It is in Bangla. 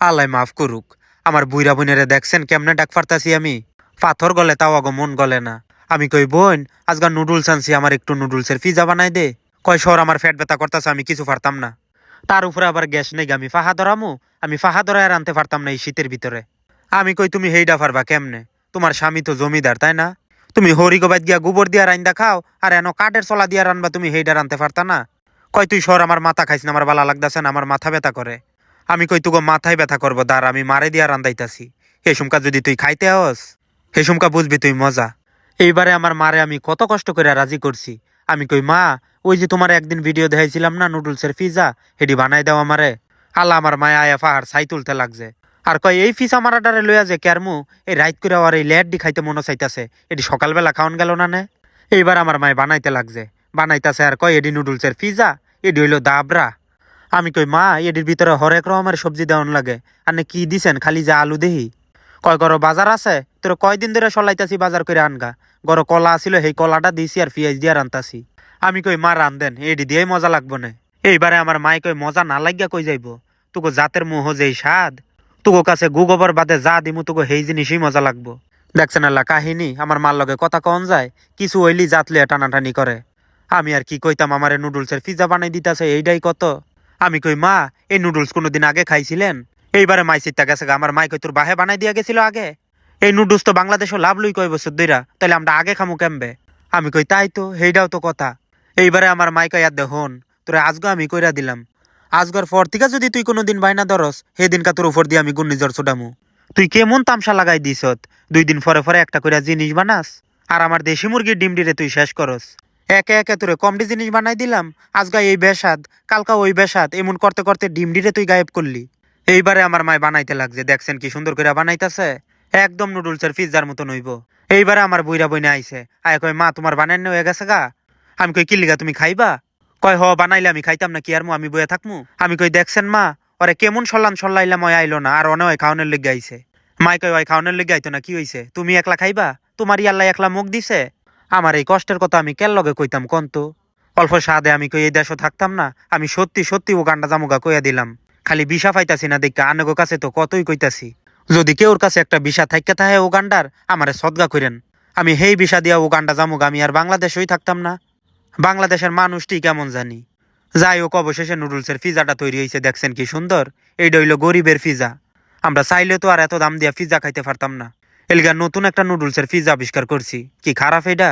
আল্লাহ মাফ করুক। আমার বুইরা বোনেরে দেখছেন কেমনে ডাক ফারতাছি আমি? পাথর গলে তাও আগো মন গলে না। আমি কই, বোন আজকাল নুডলস আনছি, আমার একটু নুডলসের পিজা বানাই দে। কয়, সর, আমার ফ্যাট ব্যথা করতেছে, আমি কিছু পারতাম না। তার উপরে আবার গ্যাস নেই, আমি ফাহা ধরামু? আমি ফাহা ধরায় আর আনতে পারতাম না এই শীতের ভিতরে। আমি কই, তুমি হেইডা পারবা কেমনে? তোমার স্বামী তো জমিদার, তাই না? তুমি হরিগোবাদ গিয়া গোবর দিয়া রান্দা খাও, আর এনো কাঠের চলা দিয়া রানবা, তুমি হেইডা রানতে পারতা না? কয়, তুই সর, আমার মাথা খাইছ না, আমার বালা লাগতাছে না, আমার মাথা ব্যথা করে। আমি কই তুগো মাথায় ব্যথা করব, দাঁড়, আমি মারে দিয়া রান্দাইতাছি। হে সুমকা যদি তুই খাইতে হস হে সুমকা বুঝবি তুই মজা। এইবারে আমার মারে আমি কত কষ্ট করে রাজি করছি। আমি কই, মা, ওই যে তোমার একদিন ভিডিও দেখাইছিলাম না, নুডলসের পিজা, হেডি বানাই দাও আমারে। আল্লাহ আমার মায়া, আয়া ফাহার ছাই তুলতে লাগছে। আর কয় এই ফিস আমার ডারে লইয়া যে ক্যারমু, এই রাইত করে আর এই লেট ডি খাইতে মনে চাইতাছে। এটি সকালবেলা খাওয়ান গেল না নে? এইবার আমার মায় বানাইতে লাগছে। বানাইতাছে আর কয় এডি নুডলসের পিজা, এডি হইল দাবরা আমি কই, মা, এটির ভিতরে হরেক রকমের সবজি দেওয়ান লাগে। আর নে কি দিছেন? খালি যা আলু দেহি? কয় গর বাজার আছে? তোর কয়দিন ধরে সলাইতাছি বাজার করে আনগা। গর কলা আছিল সেই কলাটা দিছি আর পিঁয়াজ দিয়ে রান্তাছি। আমি কই, মা রান্ধেন এডি দিয়েই মজা লাগবো না। এইবারে আমার মাই কই, মজা না লাগিয়া কই যাইব? তোকে জাতের মোহ যেই স্বাদ, তোকে কাছে গুগবর বাদে যা দিমু, তোকে সেই জিনিসই মজা লাগবো। দেখছেন আল্লাহ, কাহিনী? আমার মার লগে কথা কন যায়, কিছু হইলি জাতলে টানাটানি করে। আমি আর কি কইতাম, আমারে নুডলসের পিজা বানাই দিতাছে এইটাই কত? আমি কই, মা, এই নুডলস কোনোদিন আগে খাইছিলেন? এইবারে মাই চিত্তা গেছে। আমার মাই কই তোর বাহে বানাই দিয়া গেছিল আগে। এই নুডলস তো বাংলাদেশও লাভ লই কয় বছর দইরা তাহলে আমরা আগে খামু কেমবে? আমি কই, তাই তো সেইটাও তো কথা। এইবারে আমার মাই কই আর দেখুন তোরে আজগো আমি কইরা দিলাম। আজগর পর থেকে যদি তুই কোনোদিন বাইনা ধরস সেদিনকা তোর উপর দিয়ে আমি গুন্নিজর ছুটামু। তুই কেমন তামসা লাগাই দিছত দুই দিন পরে পরে একটা কইরা জিনিস বানাস, আর আমার দেশি মুরগির ডিম ডিরে তুই শেষ করস। একে একে তোরে কমডি জিনিস বানাই দিলাম, আজগা এই বেসাদ, কালকা ওই বেসাদ, এমন করতে করতে ডিম ডিরে তুই গায়েব করলি। এইবারে আমার মায় বানাইতে লাগছে, দেখছেন কি সুন্দর করে বানাইতেছে? একদম নুডলসের পিৎজার মতো নইব এইবারে আমার বইরা বইনে আইছে, আয় কয়, মা, তোমার বানানো হয়ে গেছে গা? আমি কই কিল্লিগা তুমি খাইবা? কয়, হ, বানাইলে আমি খাইতাম না, কি আর মু, আমি বইয়া থাকমু? আমি কই, দেখছেন মা, ওরে কেমন সল্লান সল্লাইলাম, ওই আইলো না, আর অনে ওই খাওয়ানোর লেগে আইছে। মাই কই ওই খাওয়ানোর লেগে আইতো না, কি হইছে? তুমি একলা খাইবা? তোমারই আল্লাহ একলা মুখ দিছে? আমার এই কষ্টের কথা আমি কেন লগে কইতাম কোন তো অল্প সাদে আমি কই এই দেশও থাকতাম না, আমি সত্যি সত্যি ও গান্ডা জামুগা কইয়া দিলাম। খালি বিষা পাইতাছি না দেখা আনগো কাছে তো কতই কইতাছি। যদি কেউর কাছে একটা বিষা থাইকা তাহে ও গান্ডার, আমারে সদগা করেন আমি হেই বিষা দিয়া ও গান্ডা জামুগা আমি আর বাংলাদেশই থাকতাম না। বাংলাদেশের মানুষটি কেমন জানি। যাই হোক অবশেষে নুডলসের পিজাটা তৈরি হয়েছে দেখছেন কি সুন্দর। এইটা হইল গরিবের পিজা আমরা চাইলে তো আর এত দাম দিয়া পিজা খাইতে পারতাম না। এলিগা নতুন একটা নুডলসের ফ্রিজ আবিষ্কার করছি। কি খারাপ এটা?